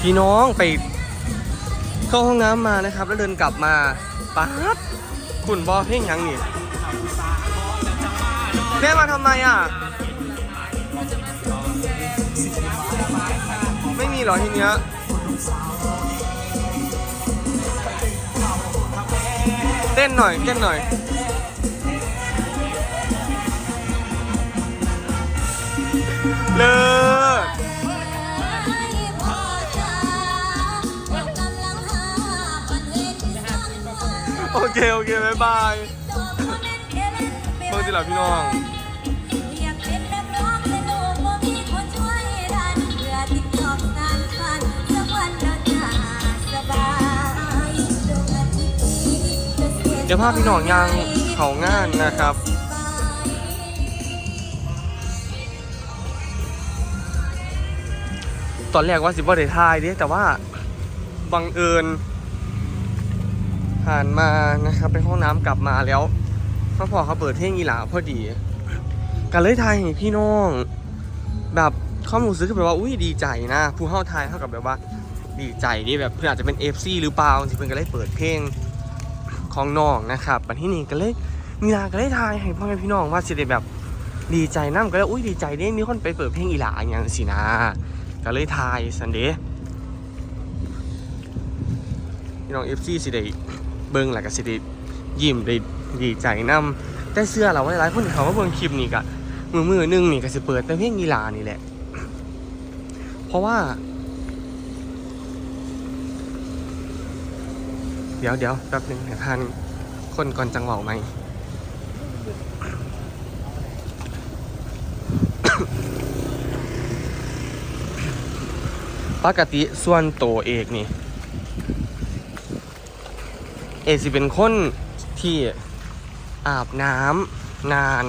พี่น้องไปเข้าห้องน้ำมานะครับ แล้วเดินกลับมาป๊าดคุณบอเพลงยังนี่แม่มาทำไมอะ ไม่มีหรอทีเนี้ยเต้นหน่อยเต้นหน่อยเลิศ เคโอเคบ๊ายบายเพิ่งสิหลับพี่น้องเดี๋ยวพาพี่น้องยังเขางานนะครับตอนแรกว่าสิบ่ได้ทายเดิแต่ว่าบังเอิญ ผ่านมานะครับไปห้องน้ำกลับมาแล้วพ่อพอเขาเปิดเพลงอีหลาพอดีกันเลยทายให้พี่น้อง แบบข้อมูลซื้อคือแบบว่าอุ้ยดีใจนะ ผู้เข้าทายเท่ากับแบบว่าดีใจที่แบบเพื่อนอาจจะเป็น FC หรือเปล่าที่เพื่อนก็เลยเปิดเพลงของน้องนะครับบัดที่นี่ก็เลยมีนาก็เลยทายให้พ่อแม่พี่น้องว่าสิได้แบบดีใจน้ำก็เลยอุ้ยดีใจได้มีคนไปเปิดเพลงอีหลาอย่างสินะก็เลยทายสันเดย์พี่น้องเอฟซีสิได้ เบิ้งหลักก็สิได้ยิ้มได้ดีใจนำแต่เสื้อเราว่าหลายคนเขาว่าเบิ่งคลิปนี่กะมือมือหนึงนี่ก็สิเปิดแต่เพลงกีฬานี่แหละ เพราะว่า เดี๋ยวเดี๋ยวแป๊บหนึงให้ทานคนก่อนจังหวะไหมปกติส่วนโตเอกนี่ อกสิเป็นคนที่อาบน้ำนาน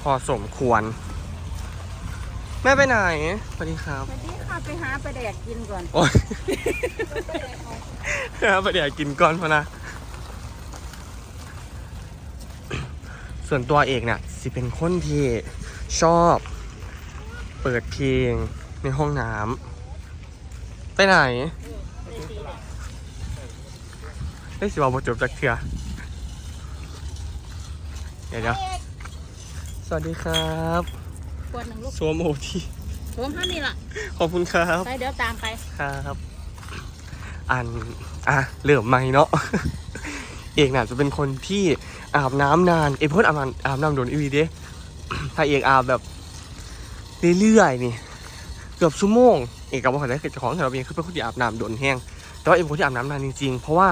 พอสมควร แม่ไปไหนสวัสดีครับสวัสดีค่ะไปหาไปแดกกินก่อนโอ้ยไปเดี๋ยวกินก่อนพอนะ ส่วนตัวเอกเนี่ยสิเป็นคนที่ชอบ เปิดเพลงในห้องน้ำไปไหน ได้สิบบอกจบจากเถื่อเดี๋ยวเดี๋ยวสวัสดีครับขวดหนึ่งลูกสวมโอทีรวมเท่านี้ล่ะ ขอบคุณครับ ไปเดี๋ยวตามไป ครับ อัน อะเริ่มใหม่เนาะ เอกน่ะจะเป็นคนที่อาบน้ำนาน เอกเพิ่นอาบน้ำอาบน้ำโดนอีวีเด้ถ้าเอกอาบแบบเรื่อยๆนี่เกือบชั่วโมงเอกกับว่าขอได้เกิดจากของแต่เราเองคือเป็นคนที่อาบน้ำโดนแห้งแต่ว่าเอกเป็นคนที่อาบน้ำนานจริงๆ เพราะว่า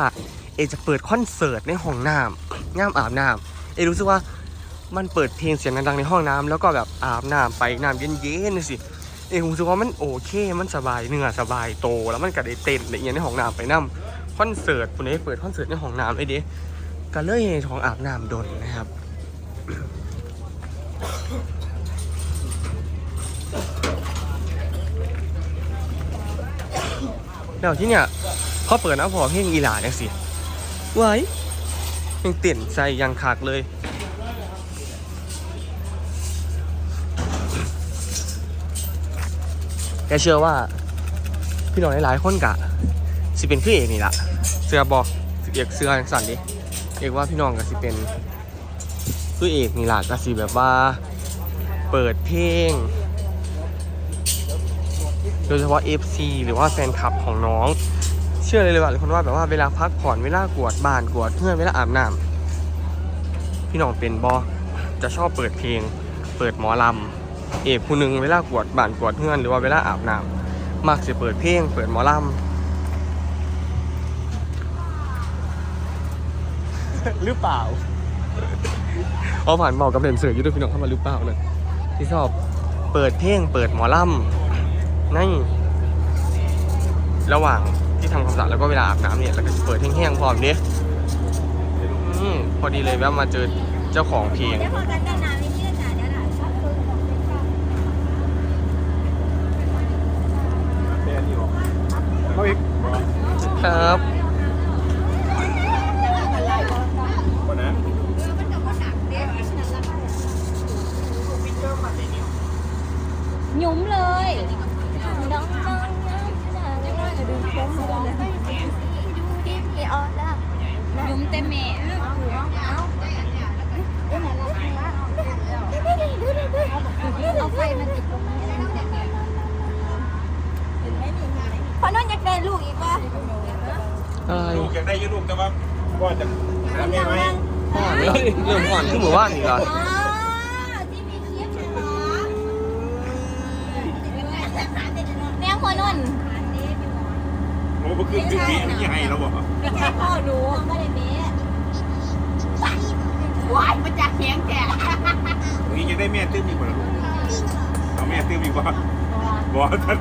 เอจะเปิดคอนเสิร์ตในห้องน้ำย่ามอาบน้ำเอรู้สึกว่ามันเปิดเพลงเสียงดังๆในห้องน้ำแล้วก็แบบอาบน้ำไปน้ำเย็นๆสิเอรู้สึกว่ามันโอเคมันสบายเนื้อสบายโตแล้วมันก็ได้เต้นอะไรเงี้ยในห้องน้ำไปนั่คอนเสิร์ตคนนี้เปิดคอนเสิร์ตในห้องน้ำไอเด้ก็เลยของอาบน้ำดนนะครับเดี๋ยวที่เนี่ยเขาเปิดนะพอเพลงอีหลาเนี่ยสิ ไว้ยังเต้นใส่ยังขากเลย แกเชื่อว่า พี่น้องหลายๆคนกะ สิเป็นพี่เอกนี่ละเสือบอกเอกเสืออย่างสั่นดิเอกว่าพี่น้องกะสิเป็นพี่เอกนี่ละกะสิแบบว่า เปิดเพลงโดยเฉพาะ FC หรือว่าแฟนคลับของน้อง ชื่อเลยเลยว่าหลายคนว่าแบบว่าเวลาพักผ่อนเวลากวาดบ้านกวาดเพื่อนเวลาอาบน้ำพี่น้องเป็นบอจะชอบเปิดเพลง เปิดหมอลำเอกผู้หนึ่งเวลากวาดบ้านกวาดเพื่อนหรือว่าเวลาอาบน้ำมักจะเปิดเพลง เปิดหมอลำหรือเปล่าเอาผ่านบอกกับเด่นเสืออยู่ด้วยพี่น้องเข้ามาหรือเปล่าเนี่ยที่ชอบเปิดเพลงเปิดหมอลำในระหว่าง ที่ทำความสะอาดแล้วก็เวลาอาบน้ำเนี่ยเราก็จะเปิดแห้งๆพร้อมเนี่ยอืมพอดีเลยแวะมาเจอเจ้าของเพลงเดี๋ยวพอกันได้นาไม่ยืดนะเดี๋ยวนะชอบคนครับหยุ้มเลยน้องน้องน้อง แต่แม่เอาไฟมาติดตรงนี้พอนนอยากได้ลูกอีกป่ะอะไรลูกอยากได้อยืลูกแต่ว่าพ่อจะหาแม่ไหมห่อนเลยเริ่มห่อนขึ้นหมู่บ้านอีกเหรออ๋อที่มีคลิปใช่ไหมแม่คนนุ่นโอ้เมื่อคืนพี่พี่ไม่ให้เราบอกไม่ใช่พ่อหนูไม่ได้เบ๊ วายมาจากเสียงแก่นี่ยังได้แม่ตื้มอีกกว่าลูกเอาแม่ตื้มอีกว่าบอกท่าน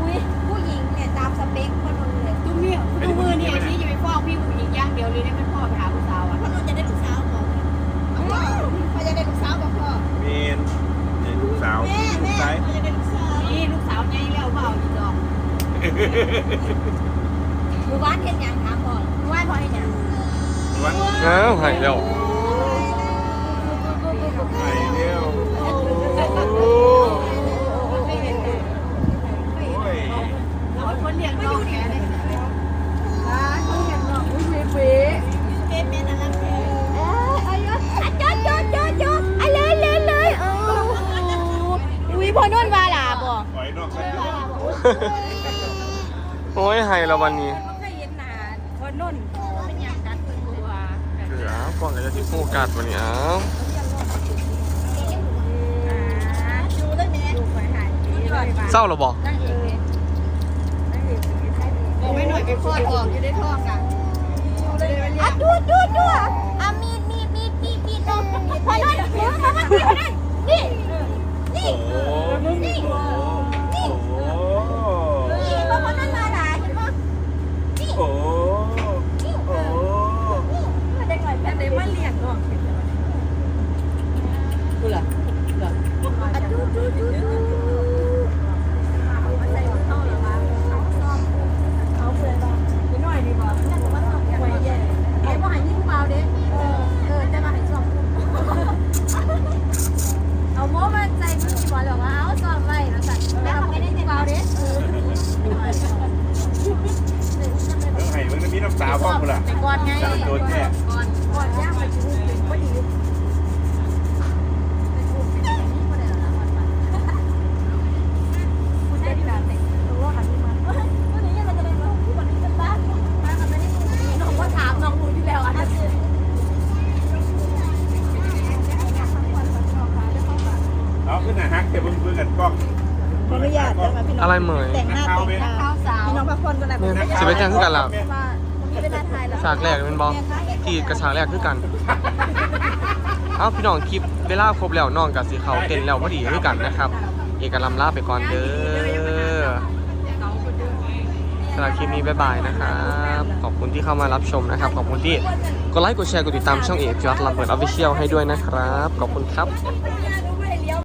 อุ้ยผู้หญิงเนี่ยตามสเปคคนนุ่นเลยทุกมือทุกมือเนี่ยที่จะไปฟ้องพี่ผู้หญิงอย่างเดียวเลยได้เป็นพ่อไปหาผู้สาวอะคนนุ่นจะได้ลูกสาวก่อนพ่อจะได้ลูกสาวกับพ่อเมนนี่ลูกสาวแม่ลูแม่กชายพ่อจะได้ลูกสาวนี่ลูกสาวใหญ่แล้วเปล่าอีดอก หมู่บ้านเห็นยังถามพ่อหมู่บ้านพ่อเห็นยัง วันเอ้าหายแล้วไหนเร็วโอ้ยเอาคนเลี้ยงน้องแกเลยเป็นเป็นอะไรเอออายุอะจดจดจดจดอะเลยเลยเลยโอ้อุ้ยพ่อนุ่นว่าล่ะบ่ปล่อยนอกกันโอ้ยหายแล้ววันนี้ มันก็เห็นหน้าคนนุ่น เป็นอย่างกัดตัว ตัว เดี๋ยวก่อนเลยจะสิโฟกัสวันนี้เอ้าดูได้ไหมดูไปหายดีเลยป่ะเศร้าเหรอบอกนั่งเองเลยบอกไม่หน่อยไปคลอดออกอยู่ในท้องอะอะดูดูดูอะมีดมีดมีดมีดมีดน้องพ่อนุ่นมือมามาที่นั่นนี่นี่ โอ้โห นี่ โอ้โห นี่พ่อพ่อนุ่นมาล่ะเห็นปะนี่ โอ้โห นี่ โอ้โห เด็กหน่อย แต่ได้มาเลี้ยงน้องกูล่ะ อะดูดูดูดูเอาเปลือยบ้าง นิดหน่อยดีป่ะ นั่นก็ต้องไว้แย่ไอ้บ่หันยิ่งเบาเด้เออเออแต่มาให้สองเอาโม้มาใจมึงสิบ่หรอกว่าเอาสองไว้แล้วสั่นแล้วมันไม่ได้เบาเด้เออ เรื่องไห้มึงมีน้ำตาพ่อกูล่ะ ไปก่อนไง จะโดนแน่ ก่อนก่อนย่างไปชูเป็นพอดีคุณได้ที่ไหนตัวหันมาวันนี้ยังจะได้มาวันนี้จะบ้านมากันไม่ได้น้องก็ถามน้องรู้อยู่แล้วอันนั้น เอา ขึ้นนะฮักแต่เพิ่งเพิ่งกันกล้องขออนุญาตนะคะพี่น้องอะไรเหมย แต่งหน้าแต่งตาข้าวสาวพี่น้องพักผ่อนกันแล้วเนี่ยสิไปแจ้งคือกันล่ะว่าผมเป็นนาไทยแล้วฉากแรกเป็นบอที่กระฉากแรกคือกัน เอ้าพี่น้องคลิปเวลาครบแล้วน้องกับสีเขาเต้นแล้วพอดีคือกันนะครับ เอกลำลาไปก่อนเด้อสำหรับคลิปนี้บ๊ายบายนะครับ ขอบคุณที่เข้ามารับชมนะครับ ขอบคุณที่กดไลค์กดแชร์กดติดตามช่องเอกพิวัตรลำเปิดออฟฟิเชียลให้ด้วยนะครับ ขอบคุณครับเ